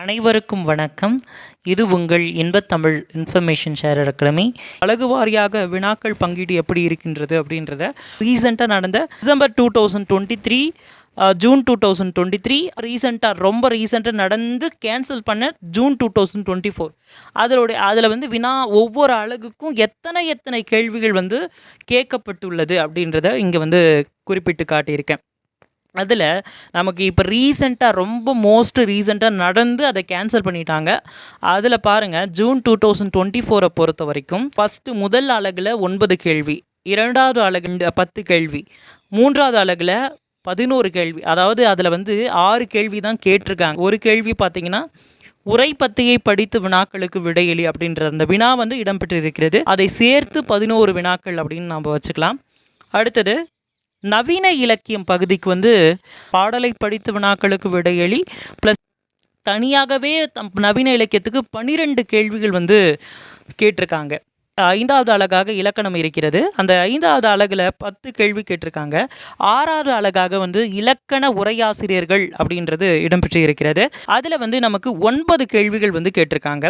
அனைவருக்கும் வணக்கம். இது உங்கள் இன்பத்தமிழ் இன்ஃபர்மேஷன் ஷேர் அகாடமி. அழகு வாரியாக வினாக்கள் பங்கீடு எப்படி இருக்கின்றது அப்படின்றத ரீசெண்டாக நடந்த December two thousand twenty three June two thousand twenty three ரீசெண்டாக ரொம்ப ரீசெண்டாக நடந்து கேன்சல் பண்ண June two thousand twenty four அதனுடைய அதில் வந்து வினா ஒவ்வொரு அழகுக்கும் எத்தனை எத்தனை கேள்விகள் வந்து கேட்கப்பட்டுள்ளது அப்படின்றத இங்கே வந்து குறிப்பிட்டு காட்டியிருக்கேன். அதில் நமக்கு இப்போ ரீசெண்டாக ரொம்ப மோஸ்ட் ரீசெண்டாக நடந்து அதை கேன்சல் பண்ணிட்டாங்க. அதில் பாருங்கள் ஜூன் டூ தௌசண்ட் டுவெண்ட்டி ஃபோரை பொறுத்த வரைக்கும் ஃபஸ்ட்டு முதல் அலகில் ஒன்பது கேள்வி இரண்டாவது அழகு பத்து கேள்வி மூன்றாவது அலகில் பதினோரு கேள்வி அதாவது அதில் வந்து ஆறு கேள்வி தான் கேட்டிருக்காங்க. ஒரு கேள்வி பார்த்தீங்கன்னா உரை பத்தியை படித்து வினாக்களுக்கு விடையளி அப்படின்ற அந்த வினா வந்து இடம்பெற்று இருக்கிறது அதை சேர்த்து பதினோரு வினாக்கள் அப்படின்னு நம்ம வச்சுக்கலாம். அடுத்தது நவீன இலக்கியம் பகுதிக்கு வந்து பாடலை படித்து வினாக்களுக்கு விடையளி ப்ளஸ் தனியாகவே தம் நவீன இலக்கியத்துக்கு பன்னிரெண்டு கேள்விகள் வந்து கேட்டிருக்காங்க. ஐந்தாவது அழகாக இலக்கணம் இருக்கிறது. அந்த ஐந்தாவது அழகில் பத்து கேள்வி கேட்டிருக்காங்க. ஆறாவது அழகாக வந்து இலக்கண உரையாசிரியர்கள் அப்படின்றது இடம்பெற்று இருக்கிறது அதில் வந்து நமக்கு ஒன்பது கேள்விகள் வந்து கேட்டிருக்காங்க.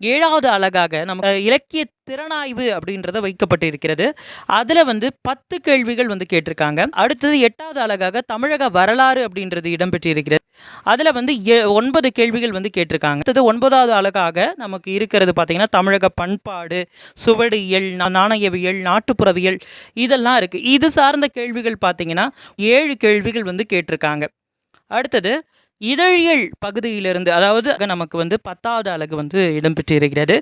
ஏழாவது அழகாக நம்ம இலக்கிய திறனாய்வு அப்படின்றத வைக்கப்பட்டு இருக்கிறது அதில் வந்து பத்து கேள்விகள் வந்து கேட்டிருக்காங்க. அடுத்தது எட்டாவது அழகாக தமிழக வரலாறு அப்படின்றது இடம்பெற்று இருக்கிறது அதில் வந்து ஒன்பது கேள்விகள் வந்து கேட்டிருக்காங்க. அடுத்தது ஒன்பதாவது அழகாக நமக்கு இருக்கிறது பார்த்திங்கன்னா தமிழக பண்பாடு சுவடியல் நாணயவியல் நாட்டுப்புறவியல் இதெல்லாம் இருக்குது இது சார்ந்த கேள்விகள் பார்த்திங்கன்னா ஏழு கேள்விகள் வந்து கேட்டிருக்காங்க. அடுத்தது இதழியல் பகுதியிலிருந்து அதாவது நமக்கு வந்து பத்தாவது அலகு வந்து இடம்பெற்று இருக்கிறது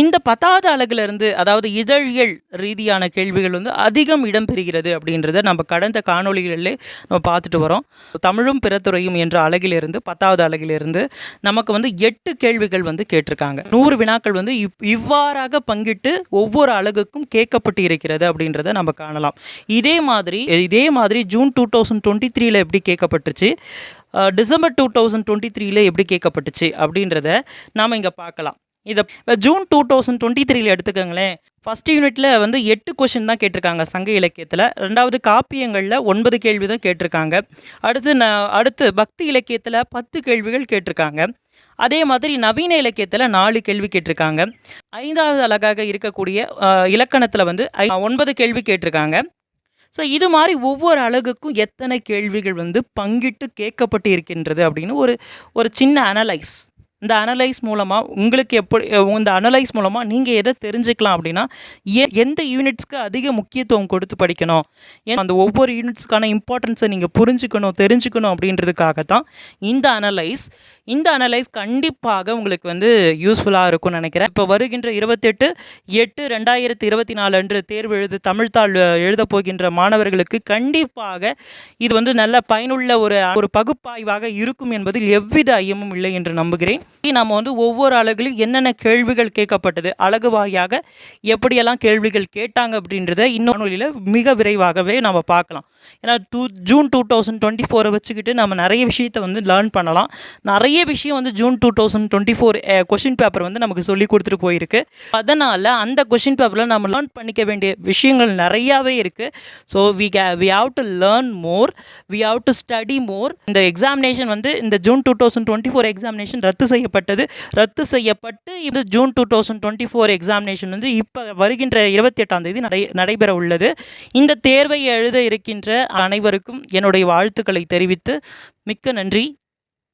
இந்த பத்தாவது அலகுலேருந்து அதாவது இதழியல் ரீதியான கேள்விகள் வந்து அதிகம் இடம்பெறுகிறது அப்படின்றத நம்ம கடந்த காணொளிகளிலே நம்ம பார்த்துட்டு வரோம். தமிழும் பிறத்துறையும் என்ற அலகிலிருந்து பத்தாவது அலகிலிருந்து நமக்கு வந்து எட்டு கேள்விகள் வந்து கேட்டிருக்காங்க. நூறு வினாக்கள் வந்து இவ் இவ்வாறாக பங்கிட்டு ஒவ்வொரு அலகுக்கும் கேட்கப்பட்டு இருக்கிறது அப்படின்றத நம்ம காணலாம். இதே மாதிரி இதே மாதிரி ஜூன் டூ தௌசண்ட் டுவெண்ட்டி த்ரீல எப்படி கேட்கப்பட்டுச்சு? டிசம்பர் டூ தௌசண்ட் டுவெண்ட்டி த்ரீல எப்படி கேட்கப்பட்டுச்சு அப்படின்றத நாம் இங்கே பார்க்கலாம். இதை ஜூன் டூ தௌசண்ட் டுவெண்ட்டி த்ரீல எடுத்துக்கோங்களேன். ஃபஸ்ட் யூனிட்டில் வந்து எட்டு கொஷின் தான் கேட்டிருக்காங்க சங்க இலக்கியத்தில். ரெண்டாவது காப்பியங்களில் ஒன்பது கேள்வி தான் கேட்டிருக்காங்க. அடுத்து ந அடுத்து பக்தி இலக்கியத்தில் பத்து கேள்விகள் கேட்டிருக்காங்க. அதே மாதிரி நவீன இலக்கியத்தில் நாலு கேள்வி கேட்டிருக்காங்க. ஐந்தாவது அழகாக இருக்கக்கூடிய இலக்கணத்தில் வந்து ஐ- ஒன்பது கேள்வி கேட்டிருக்காங்க. ஸோ இது மாதிரி ஒவ்வொரு அழகுக்கும் எத்தனை கேள்விகள் வந்து பங்கிட்டு கேட்கப்பட்டு இருக்கின்றது அப்படின்னு ஒரு ஒரு சின்ன அனலைஸ் இந்த அனலைஸ் மூலமாக உங்களுக்கு எப்படி இந்த அனலைஸ் மூலமாக நீங்கள் எதை தெரிஞ்சுக்கலாம் அப்படின்னா எ- எந்த யூனிட்ஸ்க்கு அதிக முக்கியத்துவம் கொடுத்து படிக்கணும்? ஏன் அந்த ஒவ்வொரு யூனிட்ஸ்க்கான இம்பார்ட்டன்ஸை நீங்கள் புரிஞ்சுக்கணும் தெரிஞ்சுக்கணும் அப்படின்றதுக்காக தான் இந்த அனலைஸ் இந்த அனலைஸ் கண்டிப்பாக உங்களுக்கு வந்து யூஸ்ஃபுல்லாக இருக்கும்னு நினைக்கிறேன். இப்போ வருகின்ற இருபத்தெட்டு எட்டு ரெண்டாயிரத்தி இருபத்தி நாலு அன்று தேர்வு எழுது தமிழ்த்தாள் எழுதப் போகின்ற மாணவர்களுக்கு கண்டிப்பாக இது வந்து நல்ல பயனுள்ள ஒரு ஒரு பகுப்பாய்வாக இருக்கும் என்பதில் எவ்வித ஐயமும் இல்லை என்று நம்புகிறேன். நம்ம வந்து ஒவ்வொரு அழகுலையும் என்னென்ன கேள்விகள் கேட்கப்பட்டது? அழகு வாரியாக எப்படியெல்லாம் கேள்விகள் கேட்டாங்க அப்படின்றத இன்னொன்றில் மிக விரைவாகவே நம்ம பார்க்கலாம். ஏன்னா two June two thousand twenty ஃபோரை வச்சுக்கிட்டு நம்ம நிறைய விஷயத்தை வந்து லேர்ன் பண்ணலாம். நிறைய விஷயம் வந்து June two thousand twenty four question paper வந்து நமக்கு சொல்லி கொடுத்துட்டு போயிருக்கு. அதனால் அந்த கொஷின் பேப்பரில் நம்ம லேர்ன் பண்ணிக்க வேண்டிய விஷயங்கள் நிறையாவே இருக்குது so we K we have to learn more we have to study more இந்த எக்ஸாமினேஷன் வந்து இந்த June two thousand twenty four examination ரத்து செய்யப்பட்டது. ரத்து செய்யப்பட்டு இது June two thousand twenty four examination வந்து இப்போ வருகின்ற இருபத்தி எட்டாம் தேதி நடை நடைபெற உள்ளது. இந்த தேர்வை எழுத இருக்கின்ற அனைவருக்கும் என்னுடைய வாழ்த்துக்களை தெரிவித்து மிக்க நன்றி.